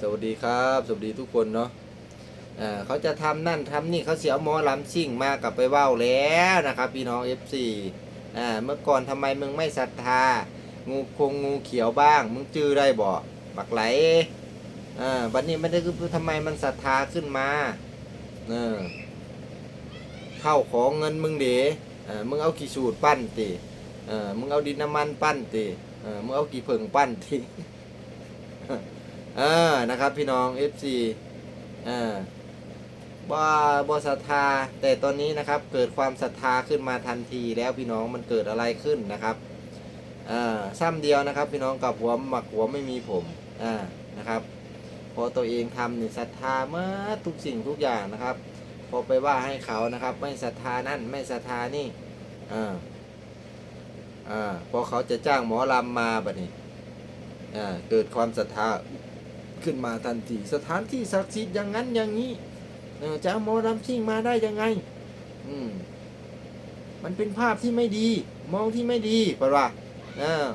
สวัสดีครับ สวัสดีทุกคนเนาะอ่าเขาจะทำนั่นทำนี่เขาเสียหมอลำซิ่งมากลับไปว้าแล้วนะครับ พี่น้อง FC อ่าเมื่อก่อนทำไมมึงไม่ศรัทธา งูคงงูเขียวบ้าง มึงจื้อได้บ่บักไหลอ่าวันนี้ไม่ได้คือทำไมมันศรัทธาขึ้นมาเออเข้าของเงินมึงเด๋อ่ามึงเอากี่สูตรปั้นติเออมึงเอาดินน้ำมันปั้นติเออมึงเอากี่เผิงปั้นติ อ่านะครับพี่น้อง FC อ่าบ่บ่ศรัทธา แต่ตอนนี้นะครับเกิดความศรัทธาขึ้นมาทันทีแล้วพี่น้องมันเกิดอะไรขึ้นนะครับอ่าซ้ำเดียวนะครับ พี่น้องกับหัวหมักหัวไม่มีผมอ่านะครับพอตัวเองทำเนี่ยศรัทธาเมื่อทุกสิ่งทุกอย่างนะครับ พอไปว่าให้เขานะครับ ไม่ศรัทธานั่นไม่ศรัทธานี่อ่าอ่าพอเขาจะจ้างหมอลำมาแบัดนี้อ่าเกิดความศรัทธา ขึ้นมาทันทีสถานที่ศักดิ์สิทธิ์อย่างนั้นอย่างนี้จะเอาหมอลำซิ่งมาได้ยังไง อืมมันเป็นภาพที่ไม่ดี มองที่ไม่ดีปะวะเออ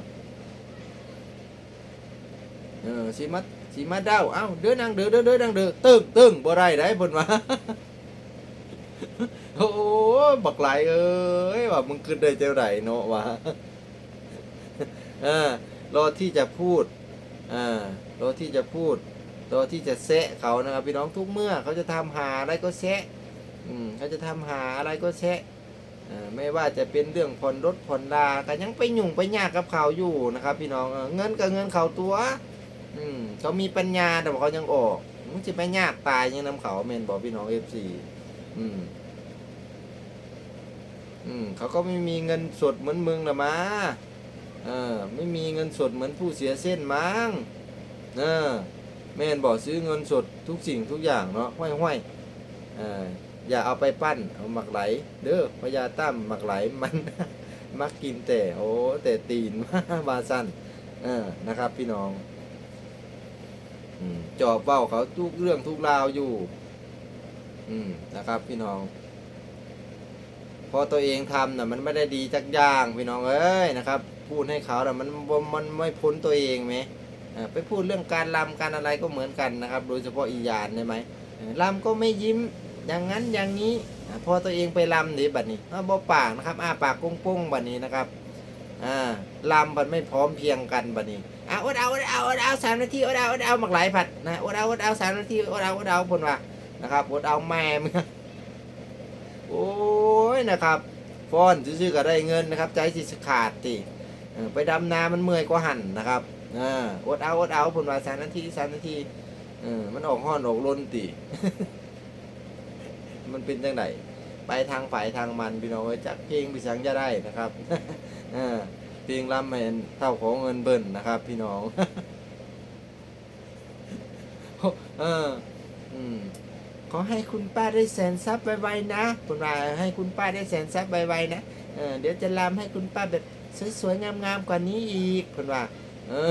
เออสีมาสีมาเด้าเอ้าเดินนางเดินเดินเดินนางเดินตึ้งตึ้งบ่ได้ได้บนมาโอ้บักไหลเอ้ยว่ามึงขึ้นได้เจ้าไหนเนาะวะเออรอที่จะพูด อ่ารอที่จะพูดรอที่จะแซะเขานะครับพี่น้องทุกเมื่อเขาจะทำหาอะไรก็แซะอืมเขาจะทำหาอะไรก็แซะไม่ว่าจะเป็นเรื่องผ่อนรถผ่อนลาก็ยังไปยุ่งไปยากกับเขาอยู่นะครับ พี่น้องเงินกับเงินเขาตัว อืมเขามีปัญญาแต่เขายังออกมึงจะไปยากตายยังนำเขาเมนบอกพี่น้องเอฟซีอืมอืมเขาก็ไม่มีเงินสดเหมือนมึงนะมา เออไม่มีเงินสดเหมือนผู้เสียเส้นมั้งเออแม่นบอกซื้อเงินสดทุกสิ่งทุกอย่างเนาะห้อยห้อยๆเอออย่าเอาไปปั้นเอาหมักไหล เด้อพญาตั้มหมักไหลมันมักกินแต่โอ้แต่ตีนบาสันเออนะครับ พี่น้องอจอบเบ้าเขาทุกเรื่องทุกราวอยู่ อืมนะครับ พี่น้อง พอตัวเองทำน่ะมันไม่ได้ดีจักอย่างพี่น้องเอ้ยนะครับ พูดให้เขาน่ะมันมันไม่พ้นตัวเองไหมไปพูดเรื่องการลำการอะไรก็เหมือนกันนะครับ โดยเฉพาะอียานใช่ไหมเออลำก็ไม่ยิ้มอย่างนั้นอย่างนี้พอตัวเองไปลำนี่บัดนี้อ้าวบ่ปากนะครับอ้าปากกุ้งๆบัดนี้นะครับอ่าลำบัดไม่พร้อมเพียงกันบัดนี้อาอดเอาอดเอาอดเอาสามนาทีอดเอาอดเอาหมักหลายผัดนะอดเอาอดเอาสามนาทีอดเอาอดเอาพนว่านะครับอดเอาแม่มโอ้ นะครับฟอนซื่อๆก็ได้เงินนะครับ ใจสิขาดติไปดำนามันเมื่อยกว่าหันนะครับอ่าอดเอาอดเอาผลว่าสามนาทีสามนาทีเออมันออกห้อนออกล้นติ มันเป็นจังไดไปทางฝ่ายทางมันพี่น้องจักเพลงพี่สังจะได้นะครับเออเพลงลำให้เท่าของเงินเบิ่นนะครับ พี่น้องเออ ขอให้คุณป้าได้แสนทรัพย์ไวๆนะคุณป้าให้คุณป้าได้แสนทรัพย์ไวๆนะเออเดี๋ยวจะลำให้คุณป้าแบบสวยๆงามๆกว่านี้อีกคุณว่าเออ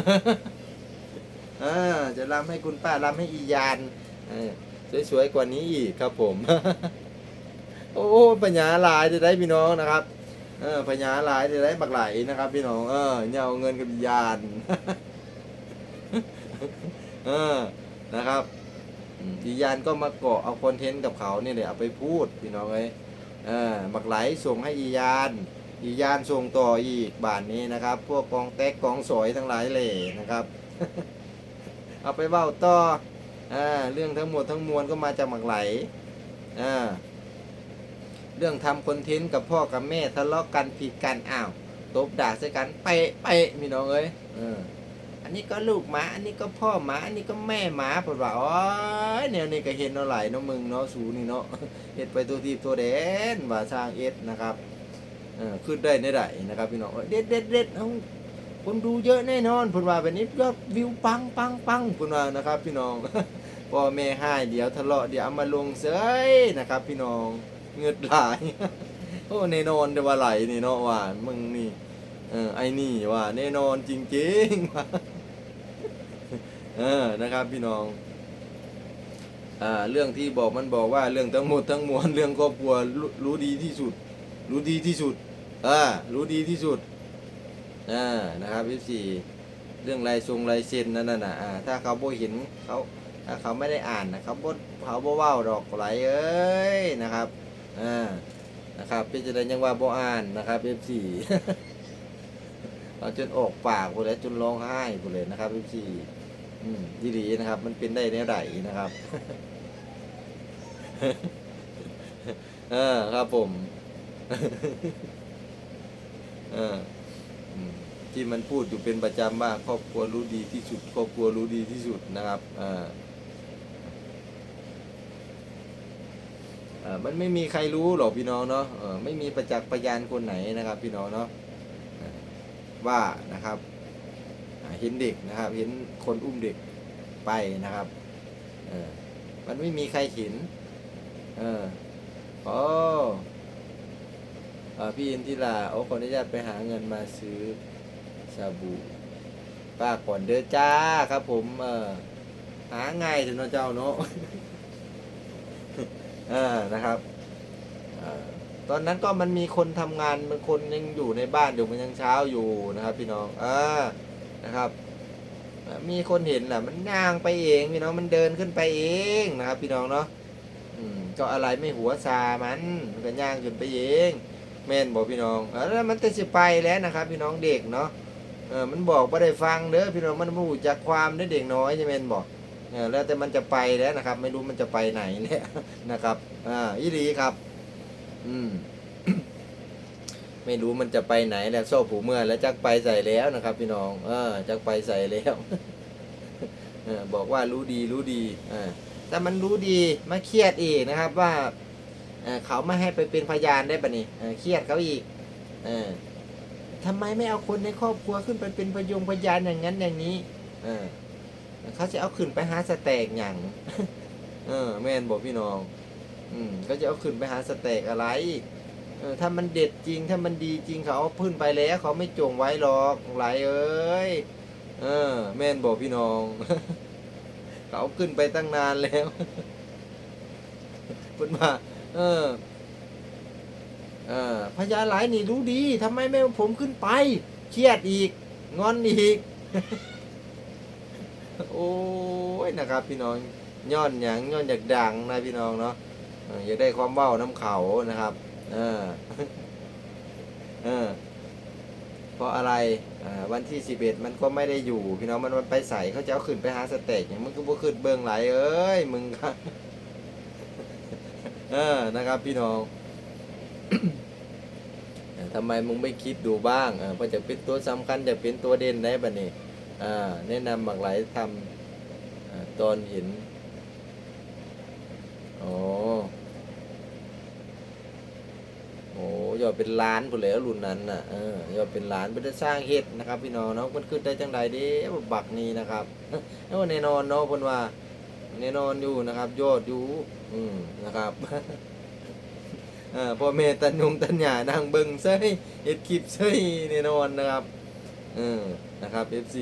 เออจะลำให้คุณป้าลำให้อียานเออสวยๆกว่านี้อีกครับผม โอ้ปัญญาหลายจะได้พี่น้องนะครับเออปัญญาหลายจะได้บักไหลนะครับ พี่น้องเออเนี่ยเอาเงินกับยานเออนะครับ อียานก็มาเกาะเอาคอนเทนต์กับเขาเนี่ยเดี๋ยเอาไปพูดพี่น้องเอ้ยเออบักไหลส่งให้อียานอียานส่งต่ออีกบาทนี้นะครับ พวกกองแตกกองสอยทั้งหลายเลยนะครับ เอาไปเบ้าต่ออ่าเรื่องทั้งหมดทั้งมวลก็มาจากหมักไหลอ่าเรื่องทำคอนเทนต์กับพ่อกับแม่ทะเลาะกันผิดกันอ้าวตบด่าใส่กันเปะเปะพี่น้องเอ้ยเออ นนี้ก็ลูกหมา อันนี้ก็พ่อหมา อันนี้ก็แม่หมาผมว่าอ๋อแนวนี้ก็เห็นเอาไหลายเนาะมึงเนาะสูนี่เนาะเห็ดไปตัวทีบตัวเด่นว่าสร้างเอ็ดนะครับเออขึ้นได้ในไหนะครับพี่น้องเด็ดเด็ดเด็ดเอาคนดูเยอะแน่นอนผมว่าแบบนี้ยอดวิวปังปังปังผมว่านะครับ พี่น้องพ่อแม่ให้เดี๋ยวทะเลาะเดี๋ยวเอามาลงเสยนะครับ พี่น้องเงือดไหลายโอ้แน่นอนเดี๋ยวว่าไหลนี่เนาะว่ามึงนี่เออไอ้นี่ว่าแน่นอนจริงๆว่า เออนะครับพี่น้องอ่าเรื่องที่บอกมันบอกว่าเรื่องทั้งหมดทั้งมวลเรื่องครอบครัวรู้รู้ดีที่สุด รู้ดีที่สุดอ่ารู้ดีที่สุดอ่านะครับพี่สี่เรื่องลายทรงลายเซ็นนั่นน่ะอ่าถ้าเขาโบเห็นเขาถ้าเขาไม่ได้อ่านนะเขาบ่เขาบ่เว้าดอกไหลเอ้ยนะครับอ่านะครับเป็นจะได้ยังว่าบ่อ่านนะครับ F4 เอาจนออกปากพุ่นแหล้วจนร้องไห้พุ่นเลยนะครับ F4 อืม ดีดีนะครับ มันเป็นได้แนวใดนะครับ เออครับผมเออที่มันพูดอยู่เป็นประจำว่าครอบครัวรู้ดีที่สุด ครอบครัวรู้ดีที่สุดนะครับเออเออมันไม่มีใครรู้หรอกพี่น้องเนาะไม่มีประจักษ์พยานคนไหนนะครับ พี่น้องเนาะว่านะครับ เห็นเด็กนะครับ เห็นคนอุ้มเด็กไปนะครับเออมันไม่มีใครเห็นเออโอ้อ่าพี่อินทิราโอ้ขออนุญาตไปหาเงินมาซื้อชาบูป้าก่อนเด้อจ้าครับผมเออหาง่ายถึงเนเจ้าเนาะเออนะครับอตอนนั้นก็มันมีคนทำงานมันคนยังอยู่ในบ้านอยู่มันยังเช้าอยู่นะครับ พี่น้อง เออ นะครับมีคนเห็นแหละมันย่างไปเองพี่น้องมันเดินขึ้นไปเองนะครับ พี่น้องเนาะก็อะไรไม่หัวซามันมันก็ย่างขึ้นไปเองแม่นบอกพี่น้องเออแล้วมันจะสิไปแล้วนะครับ พี่น้องเด็กเนาะเออมันบอกว่าได้ฟังเด้อพี่น้องมันรู้จากความเด้อเด็กน้อยใช่ไหมนบอกเออแล้วแต่มันจะไปแล้วนะครับ ไม่รู้มันจะไปไหนเนี่ยนะครับอ่าอีหลีครับ อืม ไม่รู้มันจะไปไหนแล้วโซ่ผูเมื่อแล้วจักไปใส่แล้วนะครับ พี่น้อง เออจักไปใส่แล้วบอกว่ารู้ดีรู้ดีอ่าแต่มันรู้ดีมาเครียดอีกนะครับว่าเขาไม่ให้ไปเป็นพยานได้ปะนี่เครียดเขาอีกออทำไมไม่เอาคนในครอบครัวขึ้นไปเป็นพยงพยานอย่างนั้นอย่างนี้เอเขาจะเอาขึ้นไปหาสแต็กอย่างเออแม่นบอกพี่น้อง อืมก็จะเอาขึ้นไปหาสแต็กอะไร เออถ้ามันเด็ดจริงถ้ามันดีจริงเขาเอาขึ้นไปแล้วเขาไม่จงไว้หรอกไหลเอ้ยเออ แม่นบอกพี่น้อง เขาขึ้นไปตั้งนานแล้วคุณมาเออเออพญาหลายนี่รู้ดีทำไมไม่ผมขึ้นไปเครียดอีก งอนอีก โอ้ยนะครับพี่น้องย้อนอย่างย้อนอยากดังนะพี่น้องเนาะอออยากได้ความเบ้าน้ำเขานะครับ เออเออเพราะอะไรอ่าวันที่สิบเอ็ดมันก็ไม่ได้อยู่พี่น้องมันมันไปใส่เขาจะเอาขึ้นไปหาสเต็กอย่างมึงก็บ่ขึ้นเบื้องไหลเอ้ยมึงครับเออนะครับพี่น้องทำไมมึงไม่คิดดูบ้างเออพราะจะเป็นตัวสำคัญจะเป็นตัวเด่นได้ปะนี่แนะนำบางหลายทำตอนเห็นโอ้ โอ้ยอดเป็นล้านผู้นแล้วรุ่นนั้นน่ะเออยอดเป็นล้านเป็นสร้างเฮ็ดนะครับ พี่น้องเนาะมันขึ้นได้จังใดเด้บักนี้นะครับเอ้าแน่นอนเนาะเพิ่นว่าแน่นอนอยู่นะครับ ยอดอยู่อืมนะครับเอ่าพ่อแม่ตันยงตันหยานั่งเบิ่งเซ้ยเฮ็ดคลิปเซ้ยแน่นอนนะครับเออนะครับ FC